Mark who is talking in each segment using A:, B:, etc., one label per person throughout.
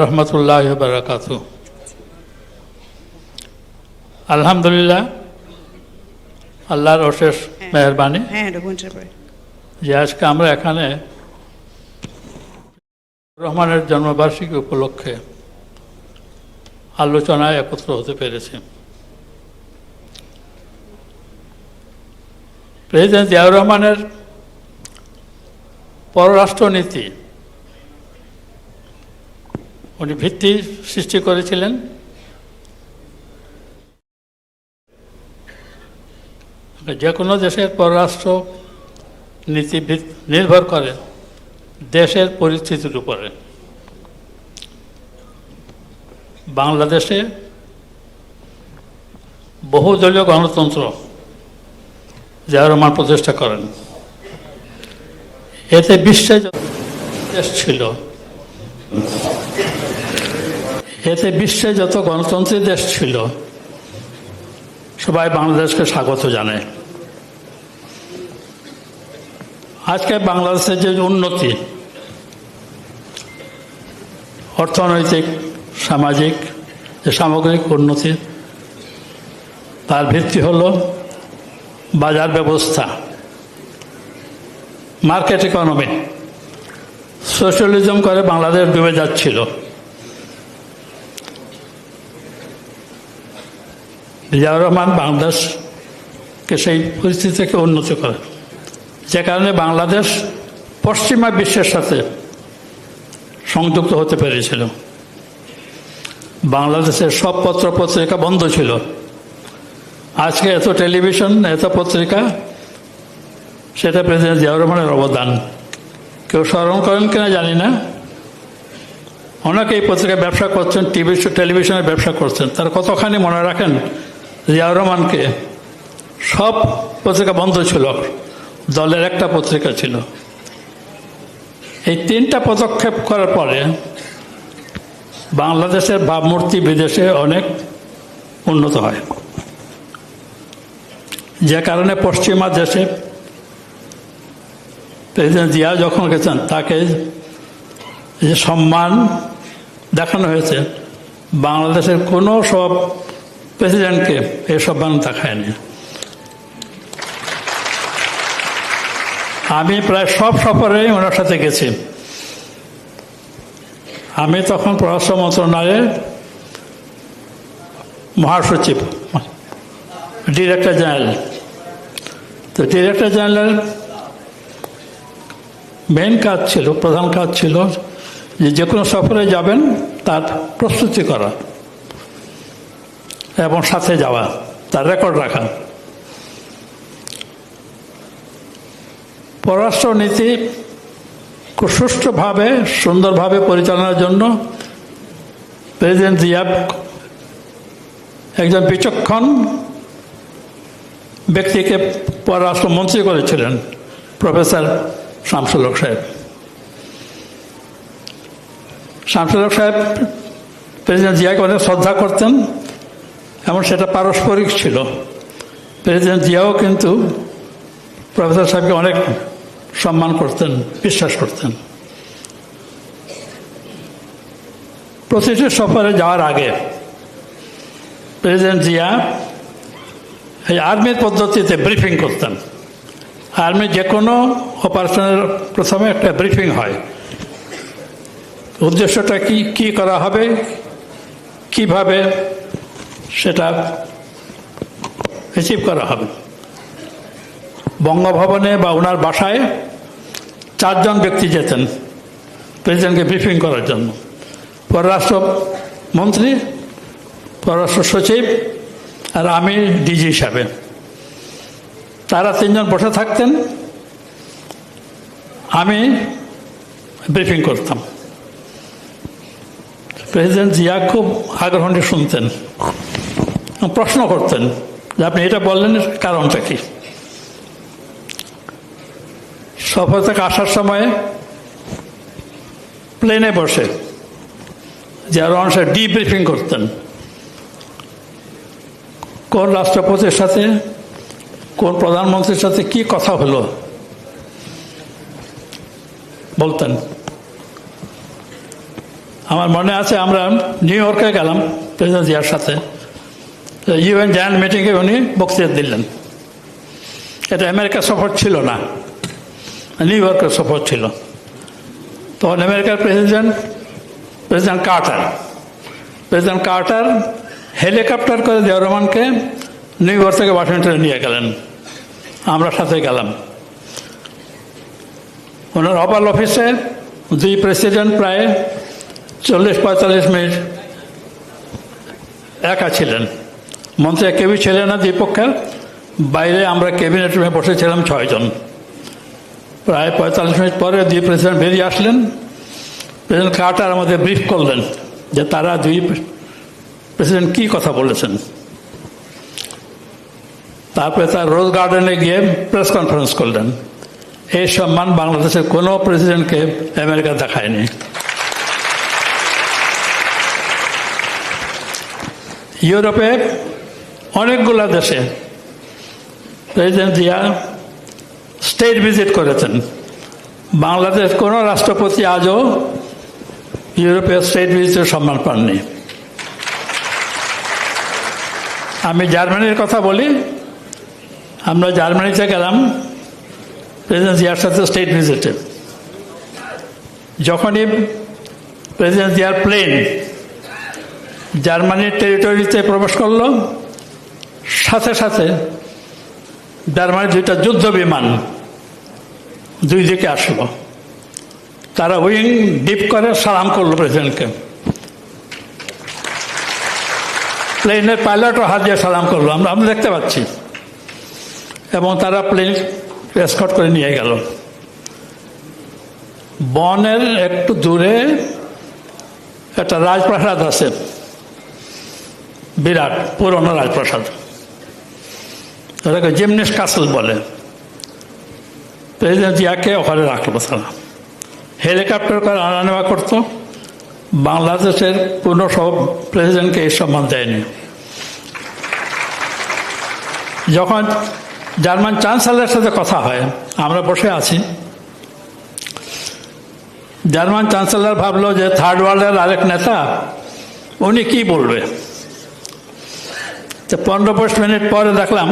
A: রহমতুল্লাহ বারাকাত আলহামদুলিল্লাহ আল্লাহর অশেষ মেহরবানি।
B: হ্যাঁ ডকুমেন্টের পরে
A: যে আজকে আমরা এখানে রহমানের জন্মবার্ষিকী উপলক্ষে আলোচনায় একত্র হতে পেরেছি। প্রেসিডেন্ট জিয়াউর রহমানের পররাষ্ট্রনীতি উনি ভিত্তি সৃষ্টি করেছিলেন। যে কোনো দেশের পররাষ্ট্র নীতি নির্ভর করে দেশের পরিস্থিতির উপরে। বাংলাদেশে বহুদলীয় গণতন্ত্র জিয়া রহমান প্রতিষ্ঠা করেন। এতে বিশ্বে যত দেশ ছিল এতে বিশ্বে যত গণতন্ত্রী দেশ ছিল, সবাই বাংলাদেশকে স্বাগত জানায় আজকে বাংলাদেশের যে উন্নতি, অর্থনৈতিক, সামাজিক, যে সামগ্রিক উন্নতি, তার ভিত্তি হল বাজার ব্যবস্থা, মার্কেট ইকোনমি। সোশ্যালিজম করে বাংলাদেশ ডুবে যাচ্ছিল। জিয়াউর রহমান বাংলাদেশকে সেই পরিস্থিতি থেকে উন্নত করে। যে কারণে বাংলাদেশ পশ্চিমা বিশ্বের সাথে সংযুক্ত হতে পেরেছিল। বাংলাদেশের সব পত্র পত্রিকা বন্ধ ছিল। আজকে এত টেলিভিশন, এত পত্রিকা, সেটা প্রেসিডেন্ট জিয়াউর রহমানের অবদান। কেউ স্মরণ করেন কিনা জানি না। অনেকে এই পত্রিকায় ব্যবসা করছেন, টিভি, টেলিভিশনে ব্যবসা করছেন। তার কতখানি মনে রাখেন? জিয়াউর রহমানকে। সব পত্রিকা বন্ধ ছিল। দলের একটা পত্রিকা ছিল। এই তিনটা পদক্ষেপ করার পরে বাংলাদেশের ভাবমূর্তি বিদেশে অনেক উন্নত হয়। যে কারণে পশ্চিমা দেশে প্রেসিডেন্ট জিয়া যখন গেছেন, তাকে যে সম্মান দেখানো হয়েছে, বাংলাদেশের কোনো সব প্রেসিডেন্টকে এই সম্মান দেখায়নি। আমি প্রায় সব সফরেই ওনার সাথে গেছি। আমি তখন পররাষ্ট্র মন্ত্রণালয়ের মহাসচিব ডিরেক্টর জেনারেল তো ডিরেক্টর জেনারেল মেন কাজ ছিল, প্রধান কাজ ছিল যে যে কোনো সফরে যাবেন, তার প্রস্তুতি করা এবং সাথে যাওয়া, তার রেকর্ড রাখা। পররাষ্ট্রনীতি খুব সুষ্ঠুভাবে, সুন্দরভাবে পরিচালনার জন্য প্রেসিডেন্ট জিয়া একজন বিচক্ষণ ব্যক্তিকে পররাষ্ট্রমন্ত্রী করেছিলেন, প্রফেসর শামসুল হক সাহেব। শামসুল হক সাহেব, প্রেসিডেন্ট জিয়াকে অনেক শ্রদ্ধা করতেন, এবং সেটা পারস্পরিক ছিল। প্রেসিডেন্ট জিয়াও কিন্তু প্রফেসর সাহেবকে অনেক সম্মান করতেন, বিশ্বাস করতেন। প্রতিটি সফরে যাওয়ার আগে প্রেসিডেন্ট জিয়া এই আর্মির পদ্ধতিতে ব্রিফিং করতেন। আর্মি যে কোনো অপারেশনের প্রথমে একটা ব্রিফিং হয়। উদ্দেশ্যটা কি কি করা হবে, কীভাবে সেটা অ্যাচিভ করা হবে। বঙ্গভবনে বা ওনার বাসায় চারজন ব্যক্তি যেতেন প্রেসিডেন্টকে ব্রিফিং করার জন্য। পররাষ্ট্র মন্ত্রী, পররাষ্ট্র সচিব আর আমি ডিজি হিসাবে। তারা তিনজন বসে থাকতেন। আমি ব্রিফিং করতাম। প্রেসিডেন্ট জিয়া খুব আগ্রহ নিয়ে শুনতেন, প্রশ্ন করতেন যে আপনি এটা বললেন কারণটা কি? সফর থেকে আসার সময় প্লেনে বসে যারা মানুষের ডিব্রিফিং করতেন। কোন রাষ্ট্রপতির সাথে কোন প্রধানমন্ত্রীর সাথে কি কথা হলো? বলতেন। আমার মনে আছে, আমরা নিউ ইয়র্কে গেলাম প্রেসিডেন্ট জিয়ার সাথে। ইউএন জয়েন্ট মিটিংয়ে উনি বক্তৃতা দিলেন। এটা আমেরিকা সফর ছিল না। নিউ ইয়র্কের সফর ছিল। তখন আমেরিকার president president Carter. President Carter helicopter করে জিয়াউর রহমানকে নিউ ইয়র্ক থেকে ওয়াশিংটনে নিয়ে গেলেন। আমরা সাথে গেলাম। ওনার ওভাল অফিসে দুই প্রেসিডেন্ট প্রায় চল্লিশ পঁয়তাল্লিশ মিনিট একা ছিলেন। মন্ত্রী কেউই ছিলেন না দুই পক্ষের বাইরে আমরা ক্যাবিনেট রুমে বসেছিলাম ছয়জন প্রায় পঁয়তাল্লিশ মিনিট পরে দুই প্রেসিডেন্ট বেরিয়ে আসলেন। প্রেসিডেন্ট কার্টার আমাদের ব্রিফ করলেন যে তারা দুই প্রেসিডেন্ট কি কথা বলেছেন। তারপরে তার রোজ গার্ডেনে গিয়ে প্রেস কনফারেন্স করলেন। এই সম্মান বাংলাদেশের কোনো প্রেসিডেন্টকে আমেরিকা দেখায়নি। ইউরোপে অনেকগুলো দেশে প্রেসিডেন্ট জিয়া স্টেট ভিজিট করেছেন। বাংলাদেশ কোনো রাষ্ট্রপতি আজও ইউরোপের স্টেট ভিজিটের সম্মান পাননি। আমি জার্মানির কথা বলি আমরা জার্মানিতে গেলাম প্রেসিডেন্ট জিয়ার সাথে স্টেট ভিজিটে যখনই প্রেসিডেন্ট জিয়ার প্লেন জার্মানির টেরিটরিতে প্রবেশ করল, সাথে সাথে জার্মানির দুইটা যুদ্ধ বিমান দুই দিকে আসলো। তারা উইং ডিপ করে সালাম করল প্রেসিডেন্টকে প্লেনের পাইলটও হাত দিয়ে সালাম করল। আমরা আমরা দেখতে পাচ্ছি। এবং তারা প্লেন এসকট করে নিয়ে গেল। বনের একটু দূরে একটা রাজপ্রাসাদ আছে। বিরাট, পুরনো রাজপ্রাসাদ। ওটাকে জিমনেস কাসল বলে। প্রেসিডেন্ট জিয়াকে ওখানে রাখল তারা। হেলিকপ্টার করে আনা নেওয়া করতো। বাংলাদেশের কোনো সব প্রেসিডেন্টকে এই সম্মান দেয়নি। যখন জার্মান চ্যান্সেলরের সাথে কথা হয়। আমরা বসে আছি। জার্মান চ্যান্সেলর ভাবলো যে থার্ড ওয়ার্ল্ডের আরেক নেতা, উনি কি বলবে? তো পনেরো বিশ মিনিট পরে দেখলাম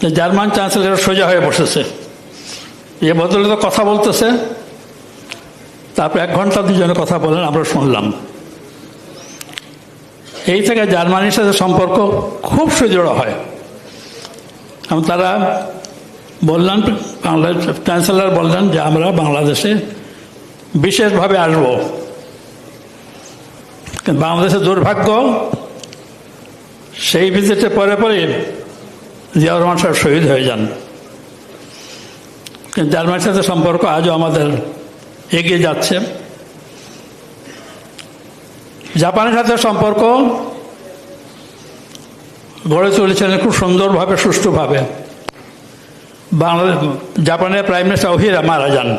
A: যে জার্মান চ্যান্সেলর সোজা হয়ে বসেছে। এ বদলে তো কথা বলতেছে। তারপর এক ঘণ্টা দুজনে কথা বলেন, আমরা শুনলাম। এই থেকে জার্মানির সাথে সম্পর্ক খুব সুদৃঢ় হয়। এবং তারা বললেন বাংলাদেশ চ্যান্সেলর বললেন যে আমরা বাংলাদেশে বিশেষভাবে আসব বাংলাদেশের দুর্ভাগ্য সেই ভিজিটে পরে পরে জিয়াউর রহমান সাহেব শহীদ হয়ে যান জার্মানির সাথে সম্পর্ক আজও আমাদের এগিয়ে যাচ্ছে জাপানের সাথে সম্পর্ক গড়ে তুলেছিলেন খুব সুন্দরভাবে, সুষ্ঠুভাবে। বাংলাদেশ, জাপানের প্রাইম মিনিস্টার ওহিরা মারা যান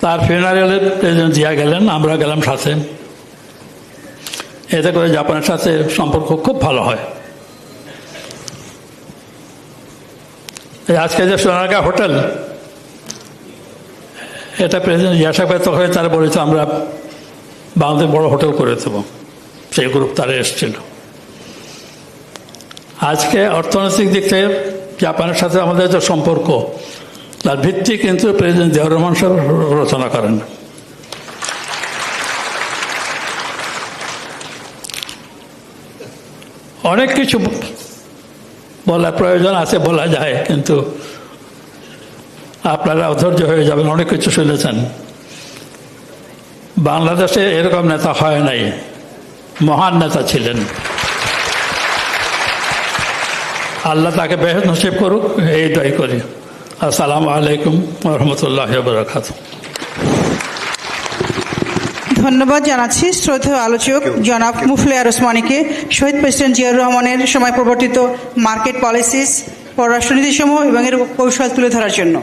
A: তার ফিনারেলে প্রেসিডেন্ট জিয়া গেলেন, আমরা গেলাম সাথে। এতে করে জাপানের সাথে সম্পর্ক খুব ভালো হয়। আজকে যে সোনারগাঁ হোটেল, এটা প্রেসিডেন্ট ইয়াসাফের তখন তারা বলেছে, আমরা বাংলাদেশ বড় হোটেল করে দেবো। সেই গ্রুপ তারা এসেছিল। আজকে অর্থনৈতিক দিক থেকে জাপানের সাথে আমাদের যে সম্পর্ক, তার ভিত্তি কিন্তু প্রেসিডেন্ট জিয়াউর রহমান সাহেব রচনা করেন। অনেক কিছু বলা প্রয়োজন আছে বলা যায়, কিন্তু আপনারা অধৈর্য হয়ে যাবেন, অনেক কিছু শুনেছেন। বাংলাদেশে এরকম নেতা হয় নাই, মহান নেতা ছিলেন। আল্লাহ তাকে বেহেদ নসিব করুক, এই দয় করি। আসসালামু আলাইকুম রহমতুল্লাহ বরাকাত
B: ধন্যবাদ জানাচ্ছি শ্রদ্ধেয় আলোচক জনাব মুফলিয়ার ওসমানীকে। শহীদ প্রেসিডেন্ট জিয়াউর রহমানের সময় প্রবর্তিত মার্কেট পলিসিস, পররাষ্ট্রনীতিসমূহ এবং এর কৌশল তুলে ধরার জন্য।